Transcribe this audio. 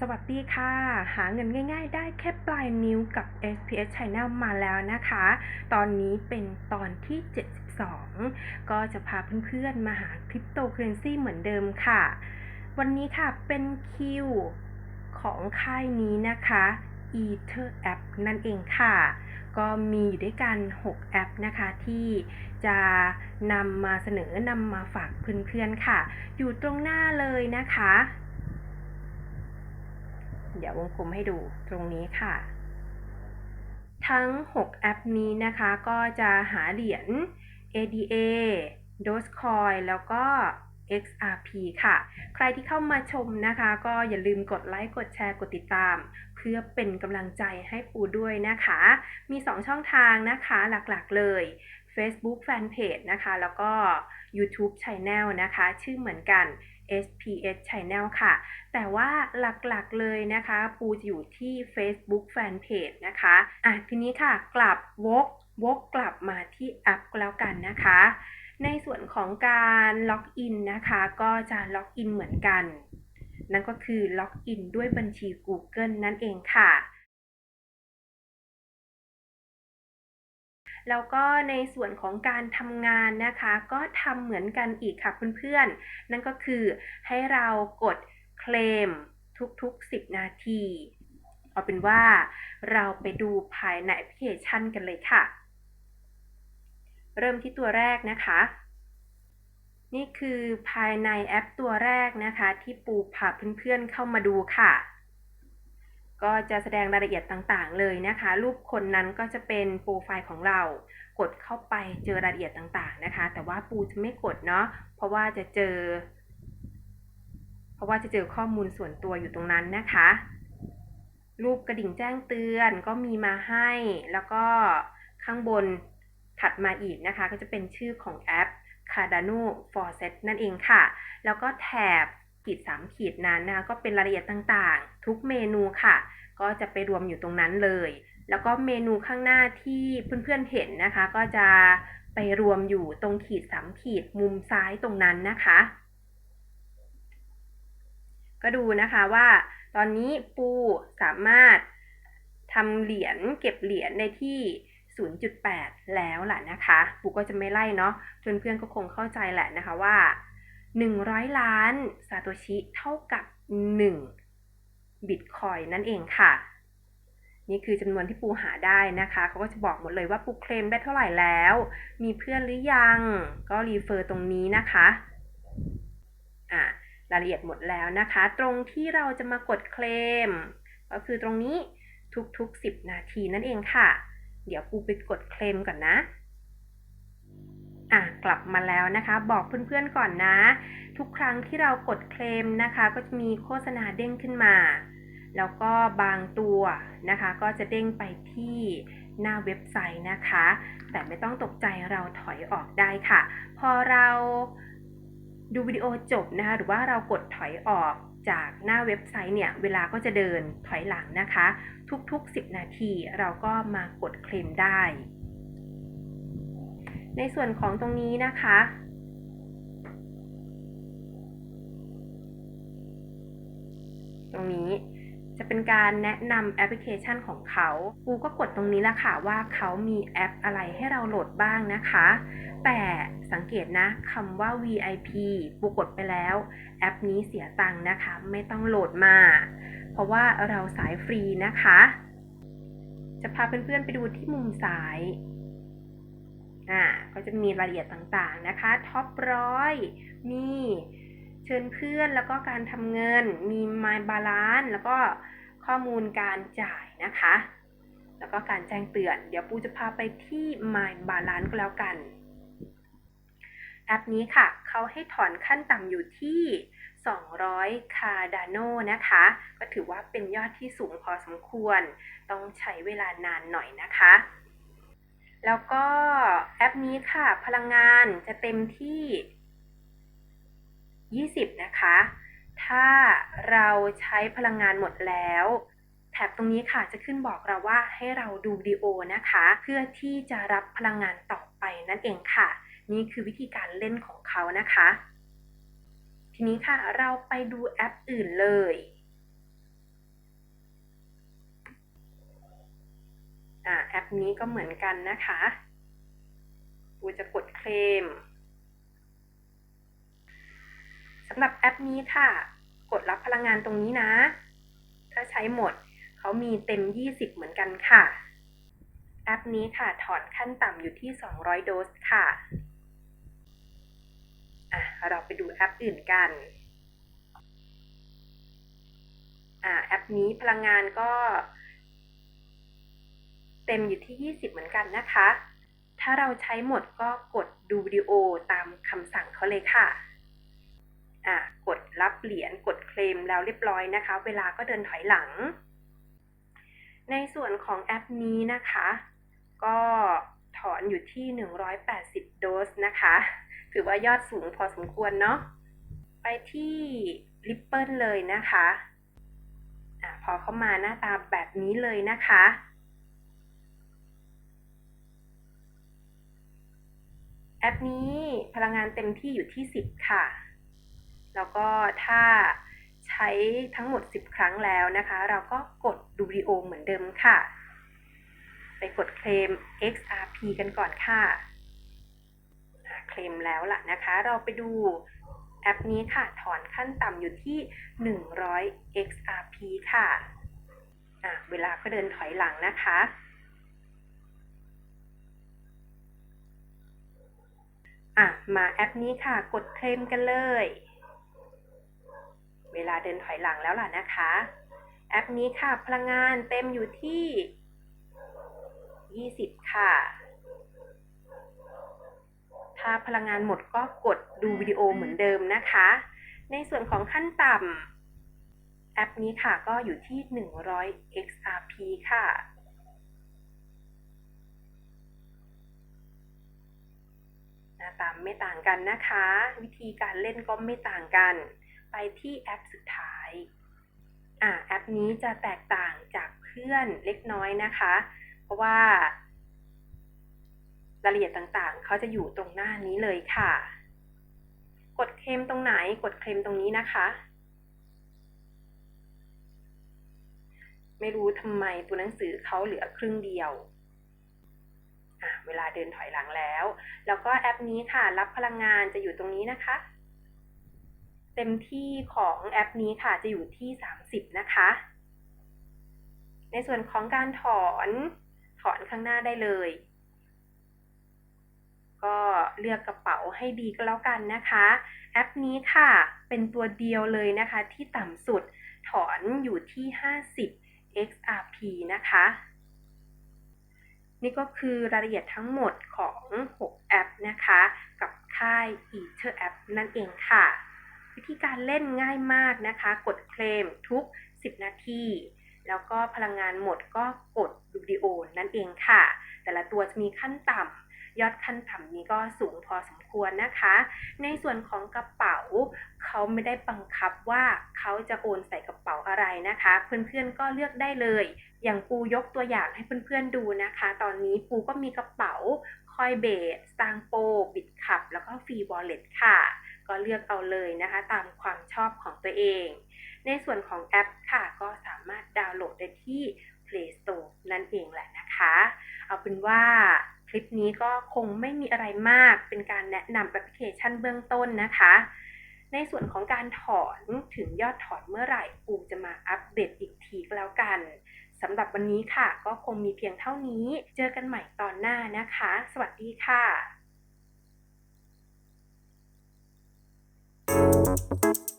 สวัสดีค่ะ หาเงินง่าย ๆ ได้แค่ปลายนิ้วกับ SPS Channel มาแล้วนะคะ ตอนนี้เป็นตอนที่ 72 ก็จะพาเพื่อนๆ มาหาคริปโตเคอเรนซีเหมือนเดิมค่ะ วันนี้ค่ะเป็นคิวของค่ายนี้นะคะ Ether App นั่นเองค่ะ ก็มีอยู่ด้วยกัน 6 แอปนะคะที่จะนำมาเสนอนำมาฝากเพื่อนๆค่ะ อยู่ตรงหน้าเลยนะคะ เดี๋ยววงกลมให้ดูตรงนี้ค่ะ ทั้ง 6 แอปนี้นะคะก็จะหาเหรียญ ADA Dogecoin แล้วก็ XRP ค่ะ ใครที่เข้ามาชมนะคะ ก็อย่าลืมกดไลค์ กดแชร์ กดติดตาม เพื่อเป็นกำลังใจให้ปูด้วยนะคะ มี 2 ช่องทางนะคะหลักๆเลย Facebook Fanpage นะคะ แล้วก็ YouTube Channel นะคะ ชื่อเหมือนกัน SPS Channel ค่ะ แต่ว่าหลักๆเลยนะคะ ปูจะอยู่ที่ Facebook Fanpage นะคะอะทีนี้ค่ะ กลับวกวกกลับมาที่แอปก็แล้วกันนะคะ ในส่วนของการล็อกอินนะคะ ก็จะล็อกอินเหมือนกัน นั่นก็คือล็อกอินด้วยบัญชี Google นั่นเองค่ะ แล้วก็ในส่วนของการทำงานนะคะ ก็ทำเหมือนกันอีกค่ะเพื่อนๆ นั่นก็คือให้เรากดเคลมทุกๆ 10 นาที เอาเป็นว่าเราไปดูภายในแอปพลิเคชันกันเลยค่ะ เริ่มที่ตัวแรกนะคะ นี่คือภายในแอปตัวแรกนะคะ ที่ปูพาเพื่อนๆเข้ามาดูค่ะ ก็จะแสดงรายละเอียดต่างๆ เลยนะคะ รูปคนนั้นก็จะเป็นโปรไฟล์ของเรา กดเข้าไปเจอรายละเอียดต่างๆนะคะ แต่ว่าปูจะไม่กดเนาะ เพราะว่าจะเจอ เพราะว่าจะเจอข้อมูลส่วนตัวอยู่ตรงนั้นนะคะ รูปกระดิ่งแจ้งเตือนก็มีมาให้ แล้วก็ข้างบนถัดมาอีกนะคะ ก็จะเป็นชื่อของแอป Cardano Faucet นั่นเองค่ะ แล้วก็แถบ ขีด3ขีดนั้นนะคะก็เป็นรายละเอียดต่างๆ ทุกเมนูค่ะ ก็จะไปรวมอยู่ตรงนั้นเลย แล้วก็เมนูข้างหน้าที่เพื่อนๆเห็นนะคะ ก็จะไปรวมอยู่ตรงขีด3ขีดมุมซ้ายตรงนั้นนะคะ ก็ดูนะคะว่าตอนนี้ปูสามารถทำเหรียญเก็บเหรียญในที่ 0.8 แล้วล่ะนะคะ ปูก็จะไม่ไล่เนาะเพื่อนๆก็คงเข้าใจแหละนะคะว่า 100 ล้านซาโตชิเท่ากับ 1 บิตคอยนั่นเองค่ะ นี่คือจำนวนที่ปูหาได้นะคะเขาก็จะบอกหมดเลยว่าปูเคลมได้เท่าไหร่แล้ว มีเพื่อนหรือยัง ก็รีเฟอร์ตรงนี้นะคะอะรายละเอียดหมดแล้วนะคะ ตรงที่เราจะมากดเคลม ก็คือตรงนี้ทุกๆ 10 นาทีนั่นเองค่ะ เดี๋ยวปูไปกดเคลมก่อนนะ อะกลับมาแล้วนะคะ บอกเพื่อนๆก่อนนะ ทุกครั้งที่เรากดเคลมนะคะ ก็จะมีโฆษณาเด้งขึ้นมา แล้วก็บางตัวนะคะ ก็จะเด้งไปที่หน้าเว็บไซต์นะคะ แต่ไม่ต้องตกใจเราถอยออกได้ค่ะ พอเราดูวิดีโอจบนะคะ หรือว่าเรากดถอยออกจากหน้าเว็บไซต์เนี่ย เวลาก็จะเดินถอยหลังนะคะ ทุกๆ 10 นาทีเราก็มากดเคลมได้ ในส่วนของตรงนี้นะคะ ตรงนี้จะเป็นการแนะนำแอปพลิเคชันของเขาปูก็กดตรงนี้ละค่ะว่าเขามีแอปอะไรให้เราโหลดบ้างนะคะ แต่สังเกตนะคำว่า VIP ปูกดไปแล้ว แอปนี้เสียตังค์นะคะ ไม่ต้องโหลดมา เพราะว่าเราสายฟรีนะคะ จะพาเพื่อนๆไปดูที่มุมซ้าย อ่าก็จะมีรายละเอียดต่างๆนะคะท็อปร้อยมีเชิญเพื่อนแล้วก็การทำเงิน มี My Balance แล้วก็ข้อมูลการจ่ายนะคะ แล้วก็การแจ้งเตือน เดี๋ยวปูจะพาไปที่ My Balance ก็แล้วกัน แอปนี้ค่ะ เขาให้ถอนขั้นต่ำอยู่ที่ 200คาดาโนนะคะ ก็ถือว่าเป็นยอดที่สูงพอสมควร ต้องใช้เวลานานหน่อยนะคะ แล้วก็แอปนี้ค่ะพลังงานจะเต็มที่ 20 นะคะ ถ้าเราใช้พลังงานหมดแล้วแถบตรงนี้ค่ะจะขึ้นบอกเราว่าให้เราดูวิดีโอนะคะ เพื่อที่จะรับพลังงานต่อไปนั่นเองค่ะ นี่คือวิธีการเล่นของเขานะคะ ทีนี้ค่ะเราไปดูแอปอื่นเลย อ่า แอปนี้ก็เหมือนกันนะคะปูจะกดเคลมสำหรับแอปนี้ค่ะ กดรับพลังงานตรงนี้นะ ถ้าใช้หมดเขามีเต็ม 20 เหมือนกันค่ะ แอปนี้ค่ะ ถอนขั้นต่ำอยู่ที่ 200 โดสค่ะอะ เราไปดูแอปอื่นกันอ่าแอปนี้พลังงานก็ เต็มอยู่ที่ 20 เหมือนกันนะคะ ถ้าเราใช้หมดก็กดดูวิดีโอตามคำสั่งเขาเลยค่ะอะกดรับเหรียญกดเคลมแล้วเรียบร้อยนะคะ เวลาก็เดินถอยหลัง ในส่วนของแอปนี้นะคะ ก็ถอนอยู่ที่ 180 โดสนะคะ ถือว่ายอดสูงพอสมควรเนาะไปที่ Ripple เลยนะคะอะพอเข้ามาหน้าตาแบบนี้เลยนะคะ แอ ปนี้พลังงานเต็มที่อยู่ที่ 10 ค่ะ แล้วก็ถ้าใช้ทั้งหมด 10 ครั้งแล้วนะคะ เราก็กดดูวิดีโอเหมือนเดิมค่ะ ไปกดเคลม XRP กันก่อนค่ะ เคลมแล้วล่ะนะคะ เราไปดูแอปนี้ค่ะ ถอนขั้นต่ำอยู่ที่ 100 XRP ค่ะอะเวลาก็เดินถอยหลังนะคะ อะ มาแอปนี้ค่ะ กดเคลมกันเลย เวลาเดินถอยหลังแล้วล่ะนะคะ แอปนี้ค่ะ พลังงานเต็มอยู่ที่ 20 ค่ะ ถ้าพลังงานหมดก็กดดูวิดีโอเหมือนเดิมนะคะ ในส่วนของขั้นต่ำแอปนี้ค่ะก็อยู่ที่ 100 XRP ค่ะ ไม่ต่างกันนะคะ วิธีการเล่นก็ไม่ต่างกัน ไปที่แอปสุดท้ายอ่าแอปนี้จะแตกต่างจากเพื่อนเล็กน้อยนะคะ เพราะว่ารายละเอียดต่างๆ เขาจะอยู่ตรงหน้านี้เลยค่ะ กดเคลมตรงไหนกดเคลมตรงนี้นะคะ ไม่รู้ทำไมตัวหนังสือเขาเหลือครึ่งเดียว เวลาเดินถอยหลังแล้ว แล้วก็แอปนี้ค่ะ รับพลังงานจะอยู่ตรงนี้นะคะ เต็มที่ของแอปนี้ค่ะจะอยู่ที่ 30 นะคะ ในส่วนของการถอนถอนข้างหน้าได้เลย ก็เลือกกระเป๋าให้ดีก็แล้วกันนะคะ แอปนี้ค่ะ เป็นตัวเดียวเลยนะคะ ที่ต่ำสุดถอนอยู่ที่ 50 XRP นะคะ นี่ก็คือรายละเอียดทั้งหมดของ 6 แอปนะคะ กับค่าย Ether App นั่นเองค่ะ วิธีการเล่นง่ายมากนะคะ กดเคลมทุก 10 นาที แล้วก็พลังงานหมดก็กดดูวิดีโอนั่นเองค่ะ แต่ละตัวจะมีขั้นต่ำ ยอดขั้นต่ำนี้ก็สูงพอสมควรนะคะ ในส่วนของกระเป๋าเขาไม่ได้บังคับว่าเขาจะโอนใส่กระเป๋าอะไรนะคะ เพื่อนๆก็เลือกได้เลย อย่างปูยกตัวอย่างให้เพื่อนๆดูนะคะ ตอนนี้ปูก็มีกระเป๋าคอยเบสซางโป บิดขับ แล้วก็ฟรีวอลเล็ตค่ะ ก็เลือกเอาเลยนะคะ ตามความชอบของตัวเอง ในส่วนของแอปค่ะ ก็สามารถดาวน์โหลดได้ที่ Play Store นั่นเองแหละนะคะ เอาเป็นว่า คลิปนี้ก็คงไม่มีอะไรมากเป็นการแนะนำแอปพลิเคชันเบื้องต้นนะคะ ในส่วนของการถอนถึงยอดถอนเมื่อไหร่ปูจะมาอัปเดตอีกทีก็แล้วกันสำหรับวันนี้ค่ะ ก็คงมีเพียงเท่านี้ เจอกันใหม่ตอนหน้านะคะ สวัสดีค่ะ Thank